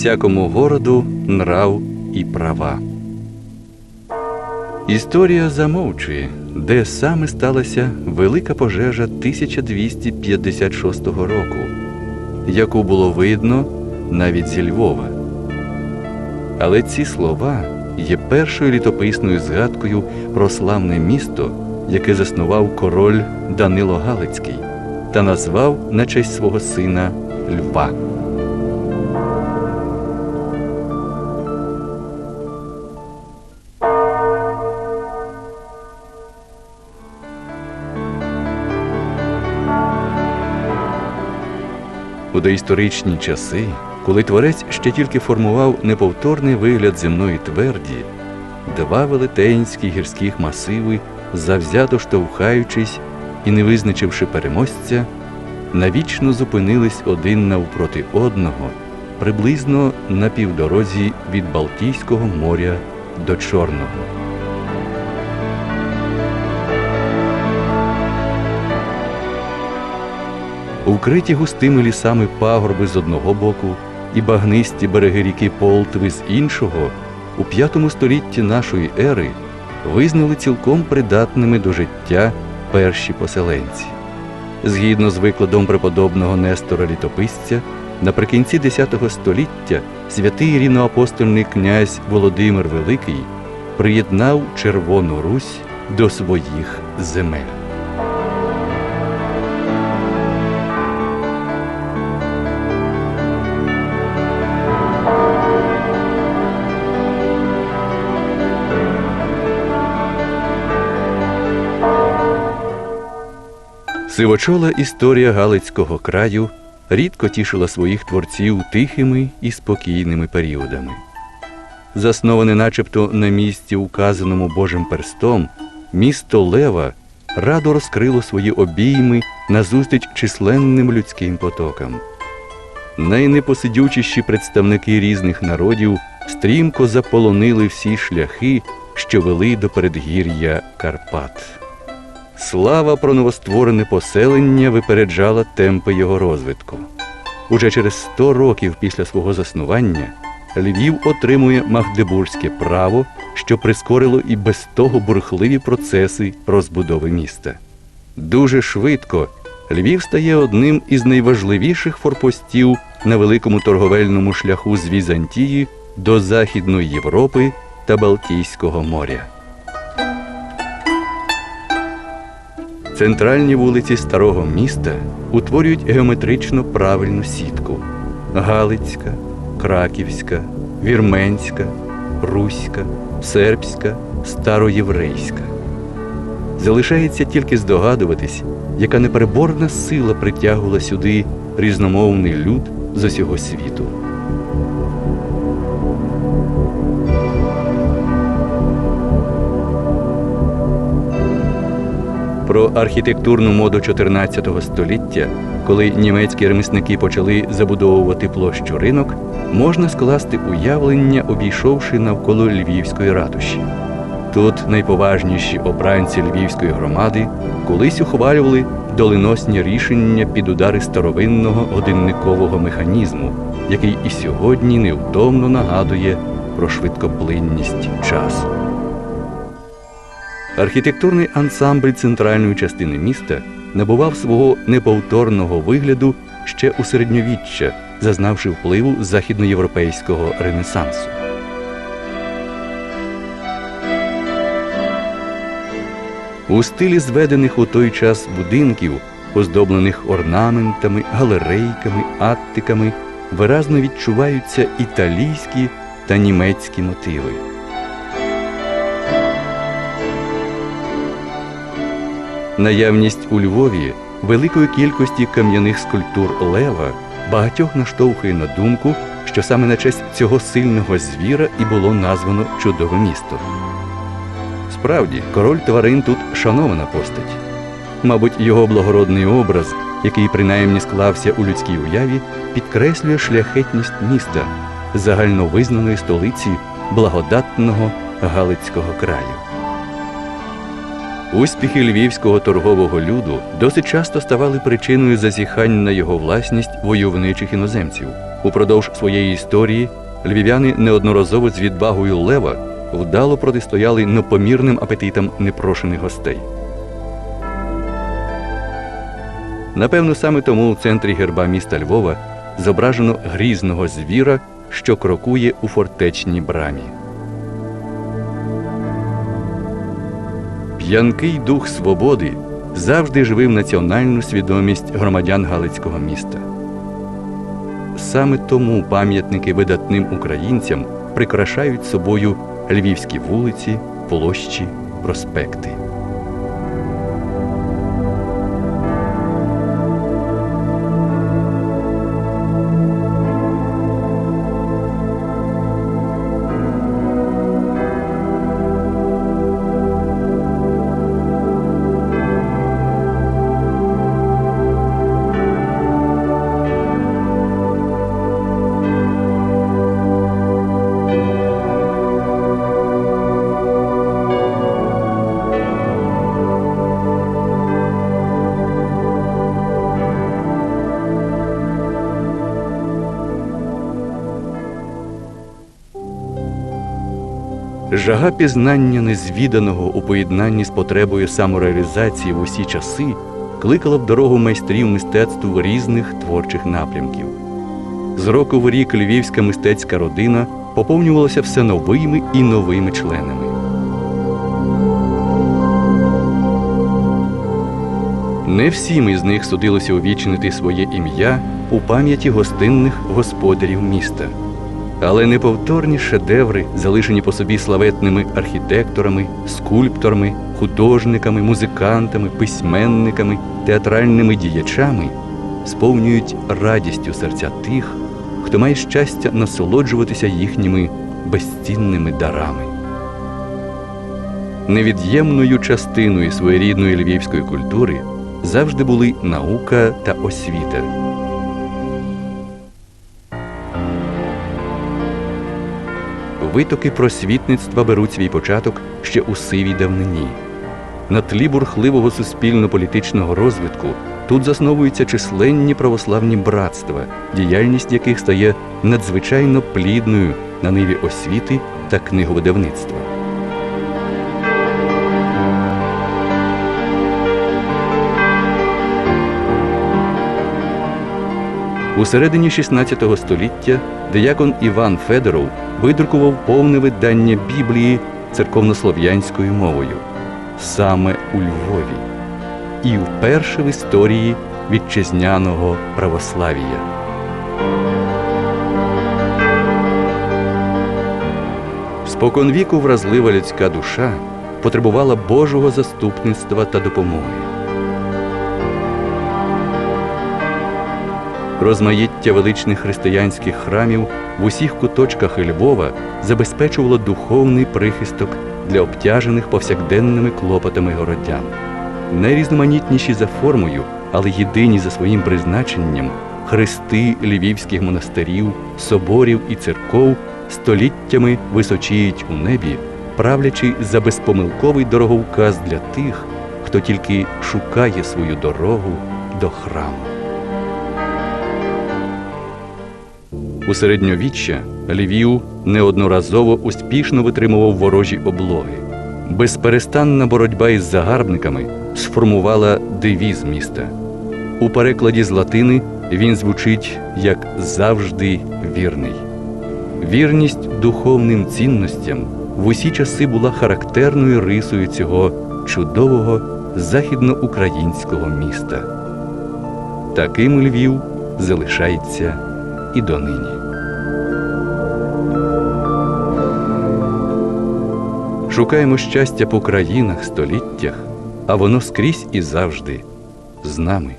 всякому городу нрав і права. Історія замовчує, де саме сталася велика пожежа 1256 року, яку було видно навіть зі Львова. Але ці слова є першою літописною згадкою про славне місто, яке заснував король Данило Галицький та назвав на честь свого сина Льва. Доісторичні часи, коли творець ще тільки формував неповторний вигляд земної тверді, два велетенські гірських масиви, завзято штовхаючись і не визначивши переможця, навічно зупинились один навпроти одного, приблизно на півдорозі від Балтійського моря до Чорного. Укриті густими лісами пагорби з одного боку і багнисті береги ріки Полтви з іншого, у п'ятому столітті нашої ери визнали цілком придатними до життя перші поселенці. Згідно з викладом преподобного Нестора Літописця, наприкінці X століття святий рівноапостольний князь Володимир Великий приєднав Червону Русь до своїх земель. Сивочола історія Галицького краю рідко тішила своїх творців тихими і спокійними періодами. Засноване начебто на місці, указаному Божим перстом, місто Лева радо розкрило свої обійми назустріч численним людським потокам. Найнепосидючіші представники різних народів стрімко заполонили всі шляхи, що вели до передгір'я Карпат. Слава про новостворене поселення випереджала темпи його розвитку. Уже через 100 років після свого заснування Львів отримує магдебурзьке право, що прискорило і без того бурхливі процеси розбудови міста. Дуже швидко Львів стає одним із найважливіших форпостів на великому торговельному шляху з Візантії до Західної Європи та Балтійського моря. Центральні вулиці старого міста утворюють геометрично правильну сітку: Галицька, Краківська, Вірменська, Руська, Сербська, Староєврейська. Залишається тільки здогадуватись, яка непереборна сила притягувала сюди різномовний люд з усього світу. Про архітектурну моду 14 століття, коли німецькі ремісники почали забудовувати площу ринок, можна скласти уявлення, обійшовши навколо Львівської ратуші. Тут найповажніші обранці Львівської громади колись ухвалювали доленосні рішення під удари старовинного годинникового механізму, який і сьогодні невтомно нагадує про швидкоплинність часу. Архітектурний ансамбль центральної частини міста набував свого неповторного вигляду ще у середньовіччя, зазнавши впливу західноєвропейського ренесансу. У стилі зведених у той час будинків, оздоблених орнаментами, галерейками, аттиками, виразно відчуваються італійські та німецькі мотиви. Наявність у Львові великої кількості кам'яних скульптур лева багатьох наштовхує на думку, що саме на честь цього сильного звіра і було названо чудове місто. Справді, король тварин тут шанована постать. Мабуть, його благородний образ, який принаймні склався у людській уяві, підкреслює шляхетність міста, загальновизнаної столиці благодатного Галицького краю. Успіхи львівського торгового люду досить часто ставали причиною зазіхань на його власність войовничих іноземців. Упродовж своєї історії львів'яни неодноразово з відвагою лева вдало протистояли непомірним апетитам непрошених гостей. Напевно, саме тому у центрі герба міста Львова зображено грізного звіра, що крокує у фортечній брамі. П'янкий дух свободи завжди живив національну свідомість громадян Галицького міста. Саме тому пам'ятники видатним українцям прикрашають собою львівські вулиці, площі, проспекти. Жага пізнання незвіданого у поєднанні з потребою самореалізації в усі часи кликала в дорогу майстрів мистецтв різних творчих напрямків. З року в рік львівська мистецька родина поповнювалася все новими і новими членами. Не всім із них судилося увічнити своє ім'я у пам'яті гостинних господарів міста. Але неповторні шедеври, залишені по собі славетними архітекторами, скульпторами, художниками, музикантами, письменниками, театральними діячами, сповнюють радістю серця тих, хто має щастя насолоджуватися їхніми безцінними дарами. Невід'ємною частиною своєрідної львівської культури завжди були наука та освіта. Витоки просвітництва беруть свій початок ще у сивій давнині. На тлі бурхливого суспільно-політичного розвитку тут засновуються численні православні братства, діяльність яких стає надзвичайно плідною на ниві освіти та книговидавництва. У середині XVI століття диякон Іван Федоров видрукував повне видання Біблії церковнослов'янською мовою саме у Львові і вперше в історії вітчизняного православія. Споконвіку вразлива людська душа потребувала Божого заступництва та допомоги. Розмаїття величних християнських храмів в усіх куточках Львова забезпечувало духовний прихисток для обтяжених повсякденними клопотами городян. Найрізноманітніші за формою, але єдині за своїм призначенням хрести львівських монастирів, соборів і церков століттями височіють у небі, правлячи за безпомилковий дороговказ для тих, хто тільки шукає свою дорогу до храму. У середньовіччя Львів неодноразово успішно витримував ворожі облоги. Безперестанна боротьба із загарбниками сформувала девіз міста. У перекладі з латини він звучить як завжди вірний. Вірність духовним цінностям в усі часи була характерною рисою цього чудового західноукраїнського міста. Таким Львів залишається і донині. Шукаємо щастя по країнах, століттях, а воно скрізь і завжди з нами.